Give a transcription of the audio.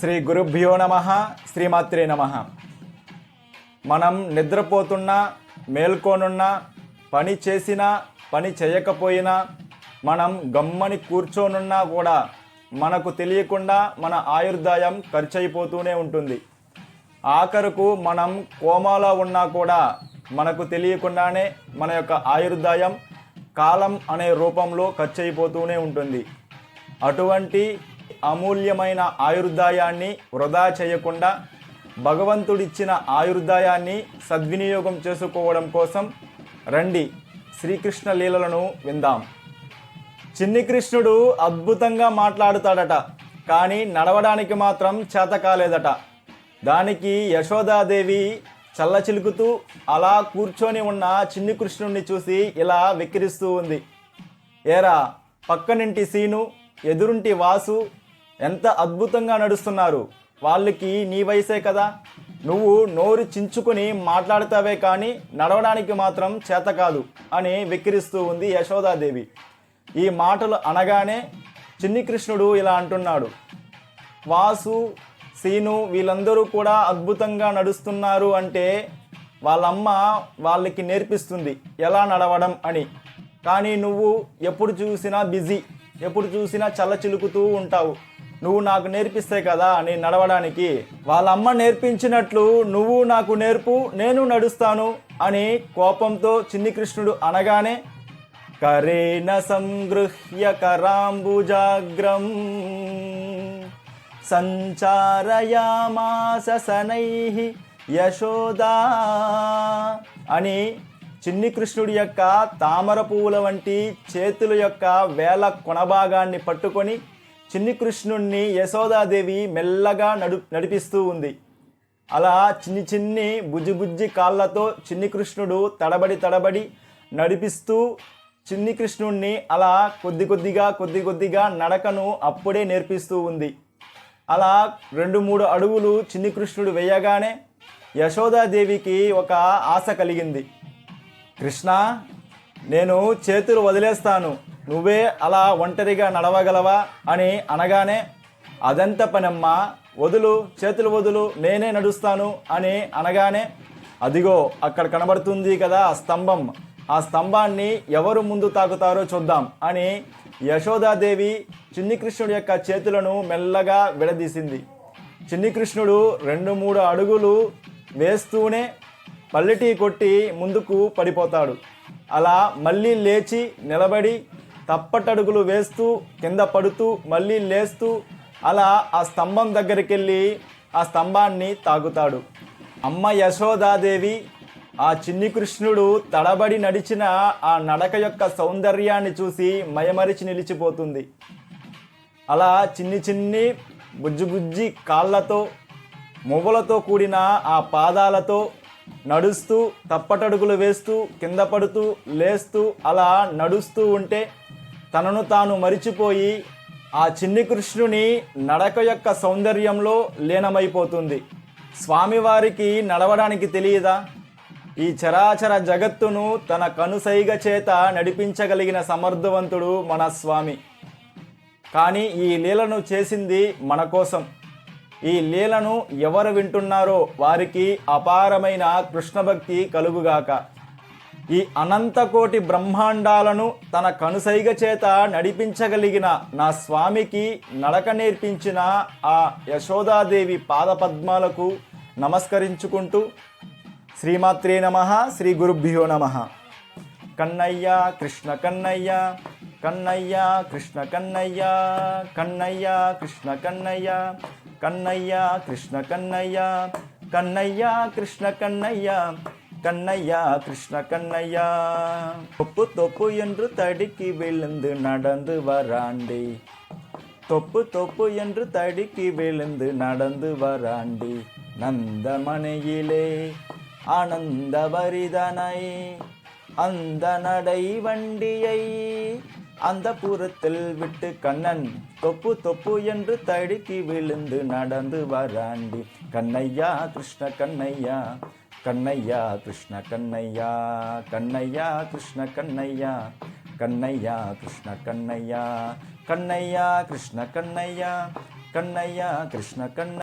శ్రీ గురుభ్యో నమ శ్రీమాత్రే నమ. మనం నిద్రపోతున్నా మేల్కోనున్నా పని చేసినా పని చేయకపోయినా మనం గమ్మని కూర్చోనున్నా కూడా మనకు తెలియకుండా మన ఆయుర్దాయం ఖర్చయిపోతూనే ఉంటుంది. ఆఖరుకు మనం కోమాలో ఉన్నా కూడా మనకు తెలియకుండానే మన యొక్క ఆయుర్దాయం కాలం అనే రూపంలో ఖర్చయిపోతూనే ఉంటుంది. అటువంటి అమూల్యమైన ఆయుర్దాయాన్ని వృధా చేయకుండా భగవంతుడిచ్చిన ఆయుర్దాయాన్ని సద్వినియోగం చేసుకోవడం కోసం రండి శ్రీకృష్ణ లీలలను విందాం. చిన్ని కృష్ణుడు అద్భుతంగా మాట్లాడుతాడట కానీ నడవడానికి మాత్రం చేత కాలేదట. దానికి యశోదాదేవి చల్లచిలుకుతూ అలా కూర్చొని ఉన్న చిన్ని కృష్ణుడిని చూసి ఇలా వెక్కిరిస్తూ ఉంది. ఏరా పక్కనింటి సీను ఎదురుంటి వాసు ఎంత అద్భుతంగా నడుస్తున్నారు. వాళ్ళకి నీ వయసే కదా. నువ్వు నోరు చించుకుని మాట్లాడతావే కానీ నడవడానికి మాత్రం చేత కాదు అని వెక్కిరిస్తూ ఉంది యశోదాదేవి. ఈ మాటలు అనగానే చిన్ని కృష్ణుడు ఇలా అంటున్నాడు. వాసు సీను వీళ్ళందరూ కూడా అద్భుతంగా నడుస్తున్నారు అంటే వాళ్ళమ్మ వాళ్ళకి నేర్పిస్తుంది ఎలా నడవడం అని. కానీ నువ్వు ఎప్పుడు చూసినా బిజీ ఎప్పుడు చూసినా చల్ల చిలుకుతూ ఉంటావు. నువ్వు నాకు నేర్పిస్తే కదా నేను నడవడానికి. వాళ్ళ అమ్మ నేర్పించినట్లు నువ్వు నాకు నేర్పు నేను నడుస్తాను అని కోపంతో చిన్ని కృష్ణుడు అనగానే కరేణ సంగృహ్య కరాంబుజాగ్రం సంచారయామాసనై యశోదా అని చిన్ని కృష్ణుడి యొక్క తామర పువ్వుల వంటి చేతుల యొక్క వేల కొనభాగాన్ని పట్టుకొని చిన్ని కృష్ణుణ్ణి యశోదాదేవి మెల్లగా నడు నడిపిస్తూ ఉంది. అలా చిన్ని చిన్ని బుజ్జి బుజ్జి కాళ్ళతో చిన్ని కృష్ణుడు తడబడి తడబడి నడిపిస్తూ చిన్ని కృష్ణుణ్ణి అలా కొద్ది కొద్దిగా కొద్ది కొద్దిగా నడకను అప్పుడే నేర్పిస్తూ ఉంది. అలా రెండు మూడు అడుగులు చిన్ని కృష్ణుడు వేయగానే యశోదాదేవికి ఒక ఆశ కలిగింది. కృష్ణ నేను చేతులు వదిలేస్తాను. నువ్వే అలా ఒంటరిగా నడవగలవా అని అనగానే అదంత పనమ్మా వదులు చేతులు వదులు నేనే నడుస్తాను అని అనగానే అదిగో అక్కడ కనబడుతుంది కదా ఆ స్తంభం. ఆ స్తంభాన్ని ఎవరు ముందు తాకుతారో చూద్దాం అని యశోదాదేవి చిన్ని కృష్ణుడి యొక్క చేతులను మెల్లగా విడదీసింది. చిన్ని కృష్ణుడు రెండు మూడు అడుగులు వేస్తూనే పల్లెటి కొట్టి ముందుకు పడిపోతాడు. అలా మళ్ళీ లేచి నిలబడి తప్పటడుగులు వేస్తూ కింద పడుతూ మళ్ళీ లేస్తూ అలా ఆ స్తంభం దగ్గరికి వెళ్ళి ఆ స్తంభాన్ని తాగుతాడు. అమ్మ యశోదాదేవి ఆ చిన్ని కృష్ణుడు తడబడి నడిచిన ఆ నడక యొక్క సౌందర్యాన్ని చూసి మయమరిచి నిలిచిపోతుంది. అలా చిన్ని చిన్ని బుజ్జిబుజ్జి బుజ్జి కాళ్ళతో మువ్వలతో కూడిన ఆ పాదాలతో నడుస్తూ తప్పటడుగులు వేస్తూ కింద పడుతూ లేస్తూ అలా నడుస్తూ ఉంటే తనను తాను మరిచిపోయి ఆ చిన్ని కృష్ణుని నడక యొక్క సౌందర్యంలో లీనమైపోతుంది. స్వామివారికి నడవడానికి తెలియదా? ఈ చరాచర జగత్తును తన కనుసైగ చేత నడిపించగలిగిన సమర్థవంతుడు మన స్వామి. కానీ ఈ లీలను చేసింది మన కోసం. ఈ లీలను ఎవరు వింటున్నారో వారికి అపారమైన కృష్ణ భక్తి కలుగుగాక. ఈ అనంతకోటి బ్రహ్మాండాలను తన కనుసైగ చేత నడిపించగలిగిన నా స్వామికి నడక నేర్పించిన ఆ యశోదాదేవి పాదపద్మాలకు నమస్కరించుకుంటూ శ్రీమాత్రే నమ శ్రీ గురుభ్యో నమ. కన్నయ్య కృష్ణ కన్నయ్య కన్నయ్య కృష్ణ కన్నయ్య కన్నయ్య కృష్ణ కన్నయ్య కన్నయ్య కృష్ణ కన్నయ్య కన్నయ్య కృష్ణ కన్నయ్య. கண்ணையா கிருஷ்ண கண்ணையா. தொப்பு தொப்பு என்று தடுக்கி விழுந்து நடந்து வராண்டி. தொப்பு தொப்பு என்று தடுக்கி விழுந்து நடந்து வராண்டி. நந்தமனையிலே ஆனந்த வரிதனை அந்த நடை வண்டியை அந்த புறத்தில் விட்டு கண்ணன் தொப்பு தொப்பு என்று தடுக்கி விழுந்து நடந்து வராண்டி. கண்ணையா கிருஷ்ண கண்ணையா कन्हैया, कृष्ण कन्हैया कन्हैया, कृष्ण कन्हैया कन्हैया, कृष्ण कन्हैया कन्हैया, कृष्ण कन्हैया कन्हैया, कृष्ण कन्हैया।